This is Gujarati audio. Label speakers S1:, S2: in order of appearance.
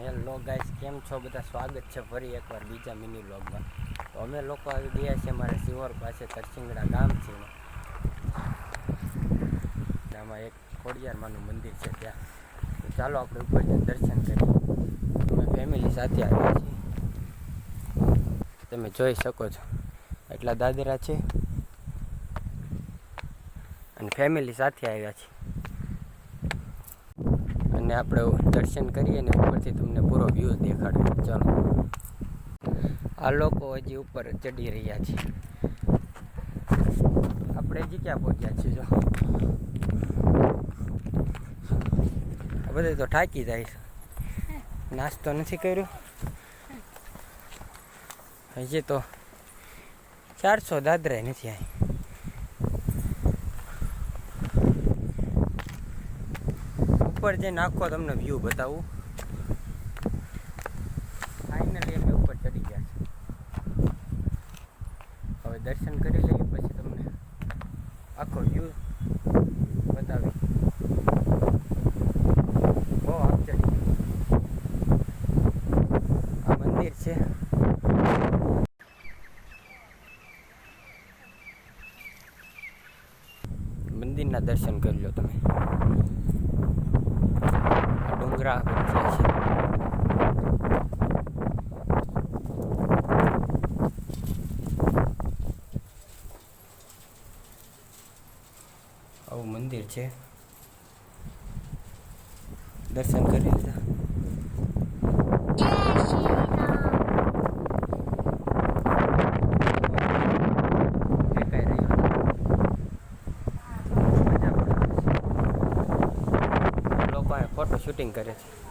S1: હેલો ગાઈસ, કેમ છો? બધા સ્વાગત છે ફરી એકવાર બીજા મિની વ્લોગમાં તો અમે લોકો આવી ગયા છે મારે સિવર પાસે કરસિંગડા ગામ છે આમાં એક ખોડિયારમાંનું મંદિર છે ત્યાં. તો ચાલો આપણે ઉપર દર્શન કરીએ. અમે ફેમિલી સાથે આવ્યા છીએ. તમે જોઈ શકો છો. એટલા દાદરા છે. અને ફેમિલી સાથે આવ્યા છે અને આપણે દર્શન કરીએ અને ઉપરથી તમને પૂરો વ્યૂ દેખાડ્યો ચાલો. આ લોકો હજી ઉપર ચડી રહ્યા છે. આપણે હજી ક્યાં પહોંચ્યા છીએ જો? બધે તો થાકી જાય. નાસ્તો નથી કર્યો? હજી તો ચારસો દાદરા નથી અહીં ઉપર જઈને આખો તમને વ્યૂ બતાવું. ફાઇનલી અમે ઉપર ચડી ગયા છે હવે દર્શન કરી લઈએ, પછી તમને આખો વ્યૂ બતાવી બહુ આપ ચડી આ મંદિર છે. મંદિરના દર્શન કરી લો તમે. વચ્ચે છે. આવું મંદિર છે. દર્શન કરી લીધા ટેકાઈ રહ્યો ફોટો શૂટિંગ કરે છે.